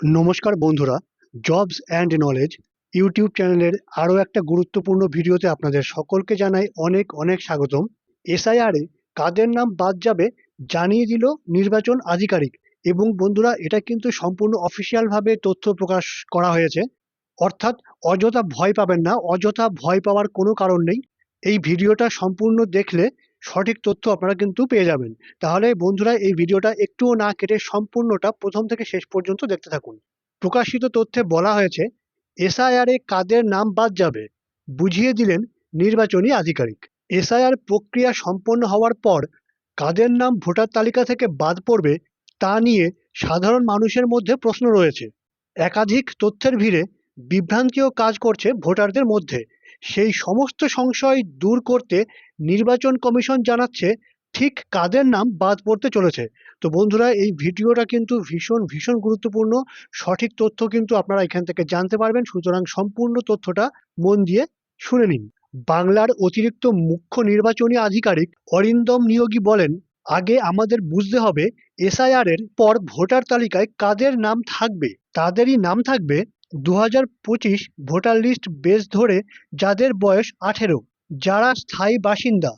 নমস্কার বন্ধুরা jobs and knowledge YouTube চ্যানেলের আরও একটা গুরুত্বপূর্ণ ভিডিওতে আপনাদের সকলকে জানাই অনেক অনেক স্বাগতম। এসআইআরে কাদের নাম বাদ যাবে জানিয়ে দিল নির্বাচন আধিকারিক। এবং বন্ধুরা, এটা কিন্তু সম্পূর্ণ অফিসিয়ালভাবে তথ্য প্রকাশ করা হয়েছে। অর্থাৎ অযথা ভয় পাবেন না, অযথা ভয় পাওয়ার কোনো কারণ নেই। এই ভিডিওটা সম্পূর্ণ দেখলে সঠিক তথ্য আপনারা কিন্তু পেয়ে যাবেন। তাহলে বন্ধুরা, এই ভিডিওটা একটুও না কেটে সম্পূর্ণটা প্রথম থেকে শেষ পর্যন্ত দেখতে থাকুন। প্রকাশিত তথ্যে বলা হয়েছে, এসআইআর কাদের নাম বাদ যাবে? বুঝিয়ে দিলেন নির্বাচনী আধিকারিক। এসআইআর প্রক্রিয়া সম্পন্ন হওয়ার পর কাদের নাম ভোটার তালিকা থেকে বাদ পড়বে তা নিয়ে সাধারণ মানুষের মধ্যে প্রশ্ন রয়েছে। একাধিক তথ্যের ভিড়ে বিভ্রান্তিও কাজ করছে ভোটারদের মধ্যে। সেই সমস্ত সংশয় দূর করতে নির্বাচন কমিশন জানাচ্ছে ঠিক কাদের নাম বাদ পড়তে চলেছে। তো বন্ধুরা, এই ভিডিওটা কিন্তু ভীষণ ভীষণ গুরুত্বপূর্ণ। সঠিক তথ্য কিন্তু আপনারা এখান থেকে জানতে পারবেন। সুতরাং সম্পূর্ণ তথ্যটা মন দিয়ে শুনে নিন। বাংলার অতিরিক্ত মুখ্য নির্বাচনী আধিকারিক অরিন্দম নিয়োগী বলেন, আগে আমাদের বুঝতে হবে এসআইআর এর পর ভোটার তালিকায় কাদের নাম থাকবে। তাদেরই নাম থাকবে দু হাজার পঁচিশ ভোটার লিস্ট বেস ধরে যাদের বয়স আঠেরো, যারা স্থায়ী বাসিন্দা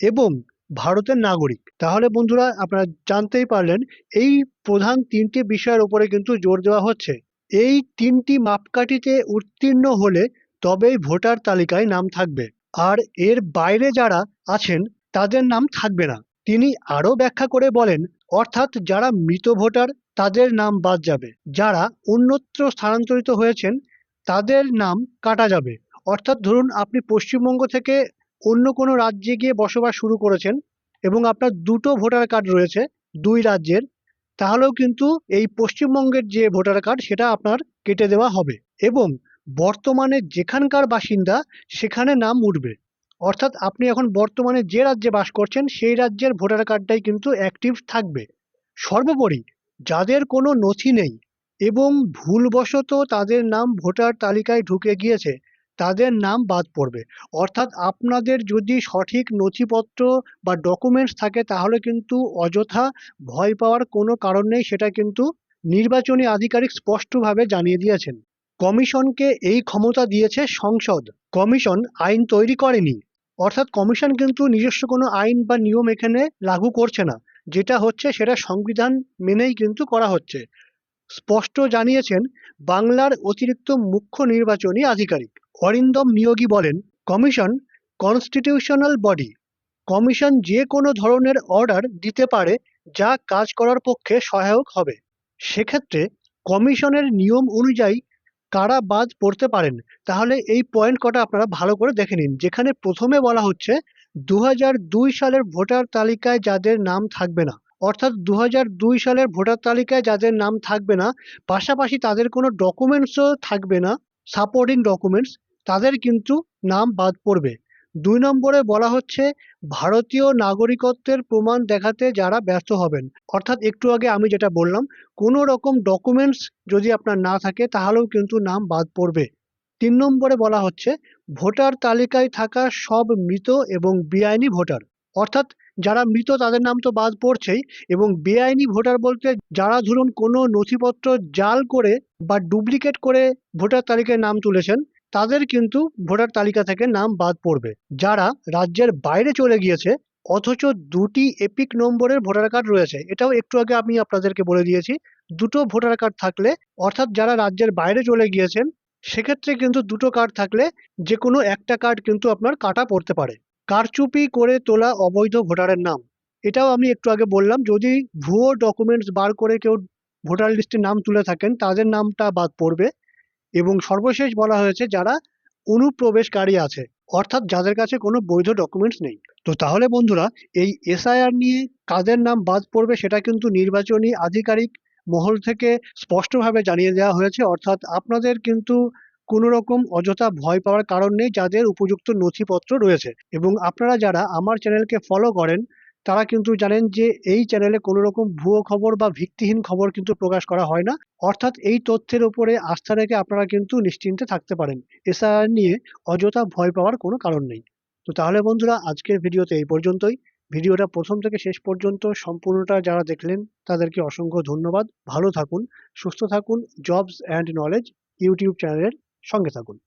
এবং ভারতের নাগরিক। তাহলে বন্ধুরা, আপনারা জানতেই পারলেন, এই প্রধান তিনটি বিষয়ের উপরে কিন্তু জোর দেওয়া হচ্ছে। এই তিনটি মাপকাঠিতে উত্তীর্ণ হলে তবেই ভোটার তালিকায় নাম থাকবে। আর এর বাইরে যারা আছেন, তাদের নাম থাকবে না। তিনি আরও ব্যাখ্যা করে বলেন, অর্থাৎ যারা মৃত ভোটার তাদের নাম বাদ যাবে। যারা অন্যত্র স্থানান্তরিত হয়েছেন, তাদের নাম কাটা যাবে। অর্থাৎ ধরুন আপনি পশ্চিমবঙ্গ থেকে অন্য কোনো রাজ্যে গিয়ে বসবাস শুরু করেছেন এবং আপনার দুটো ভোটার কার্ড রয়েছে দুই রাজ্যের, তাহলেও কিন্তু এই পশ্চিমবঙ্গের যে ভোটার কার্ড, সেটা আপনার কেটে দেওয়া হবে এবং বর্তমানে যেখানকার বাসিন্দা, সেখানে নাম উঠবে। অর্থাৎ আপনি এখন বর্তমানে যে রাজ্যে বাস করছেন, সেই রাজ্যের ভোটার কার্ডটাই কিন্তু অ্যাক্টিভ থাকবে। সর্বোপরি যাদের কোনো নথি নেই এবং ভুলবশত তাদের নাম ভোটার তালিকায় ঢুকে গিয়েছে, তাদের নাম বাদ পড়বে। অর্থাৎ আপনাদের যদি সঠিক নথিপত্র বা ডকুমেন্টস থাকে, তাহলে কিন্তু অযথা ভয় পাওয়ার কোনো কারণ নেই, সেটা কিন্তু নির্বাচনী আধিকারিক স্পষ্টভাবে জানিয়ে দিয়েছেন। কমিশনকে এই ক্ষমতা দিয়েছে সংসদ। কমিশন আইন তৈরি করেনি। অর্থাৎ কমিশন কিন্তু নিজস্ব কোনো আইন বা নিয়ম এখানে লাগু করছে না। যেটা হচ্ছে সেটা সংবিধান মেনেই কিন্তু করা হচ্ছে। স্পষ্ট জানিয়েছেন, বাংলার অতিরিক্ত মুখ্য নির্বাচনী আধিকারিক। অরিন্দম নিয়োগী বলেন, কমিশন কনস্টিটিউশনাল বডি। কমিশন যে কোনো ধরনের অর্ডার দিতে পারে যা কাজ করার পক্ষে সহায়ক হবে। সেক্ষেত্রে কমিশনের নিয়ম অনুযায়ী কারা বাদ পড়তে পারেন। তাহলে এই পয়েন্ট কটা আপনারা ভালো করে দেখে নিন। যেখানে প্রথমে বলা হচ্ছে দু দুই সালের ভোটার তালিকায় যাদের নাম থাকবে না, অর্থাৎ দু হাজার দুই সালের ভোটার তালিকায় যাদের নাম থাকবে না, পাশাপাশি তাদের কোনো ডকুমেন্টসও থাকবে না, সাপোর্টিং ডকুমেন্টস, তাদের কিন্তু নাম বাদ পড়বে। দুই নম্বরে বলা হচ্ছে, ভারতীয় নাগরিকত্বের প্রমাণ দেখাতে যারা ব্যর্থ হবেন। অর্থাৎ একটু আগে আমি যেটা বললাম, কোনো রকম ডকুমেন্টস যদি আপনার না থাকে, তাহলেও কিন্তু নাম বাদ পড়বে। তিন নম্বরে বলা হচ্ছে, ভোটার তালিকায় থাকা সব মৃত এবং বেআইনি ভোটার। অর্থাৎ যারা মৃত তাদের নাম তো বাদ পড়ছেই এবং বেআইনি ভোটার বলতে যারা ধরুন কোনো নথিপত্র জাল করে বা ডুপ্লিকেট করে ভোটার তালিকায় নাম তুলেছেন, তাদের কিন্তু ভোটার তালিকা থেকে নাম বাদ পড়বে। যারা রাজ্যের বাইরে চলে গিয়েছে, অথচ দুটি এপিক নম্বরের ভোটার কার্ড রয়েছে, এটাও একটু আগে আমি আপনাদেরকে বলে দিয়েছি, দুটো ভোটার কার্ড থাকলে, অর্থাৎ যারা রাজ্যের বাইরে চলে গিয়েছেন সেক্ষেত্রে কিন্তু দুটো কার্ড থাকলে যে কোনো একটা কার্ড কিন্তু আপনার কাটা পড়তে পারে। কারচুপি করে তোলা অবৈধ ভোটারের নাম। এটাও আমি একটু আগে বললাম, যদি ভুয়ো ডকুমেন্টস বার করে কেউ ভোটার লিস্টে নাম তুলে থাকেন, তাদের নামটা বাদ পড়বে এবং সর্বশেষ বলা হয়েছে যারা অনুপ্রবেশকারী আছে, অর্থাৎ যাদের কাছে কোনো বৈধ ডকুমেন্টস নেই। তো তাহলে বন্ধুরা, এই এসআইআর নিয়ে কাদের নাম বাদ পড়বে সেটা কিন্তু নির্বাচনী আধিকারিক মহল থেকে স্পষ্টভাবে জানিয়ে দেওয়া হয়েছে, অর্থাৎ আপনাদের কিন্তু কোনো রকম অযথা ভয় পাওয়ার কারণ নেই, যাদের উপযুক্ত নথিপত্র রয়েছে। এবং আপনারা যারা আমার চ্যানেলকে ফলো করেন, তারা কিন্তু জানেন যে এই চ্যানেলে কোনো রকম ভুয়ো খবর বা ভিত্তিহীন খবর কিন্তু প্রকাশ করা হয় না। অর্থাৎ এই তথ্যের উপরে আস্থা রেখে আপনারা কিন্তু নিশ্চিন্তে থাকতে পারেন। এসআইআর নিয়ে অযথা ভয় পাওয়ার কোনো কারণ নেই। তো তাহলে বন্ধুরা, আজকের ভিডিওতে এই পর্যন্তই। ভিডিওটা প্রথম থেকে শেষ পর্যন্ত সম্পূর্ণটা যারা দেখলেন, তাদেরকে অসংখ্য ধন্যবাদ। ভালো থাকুন, সুস্থ থাকুন জবস অ্যান্ড নলেজ ইউটিউব চ্যানেলের সঙ্গে থাকুন।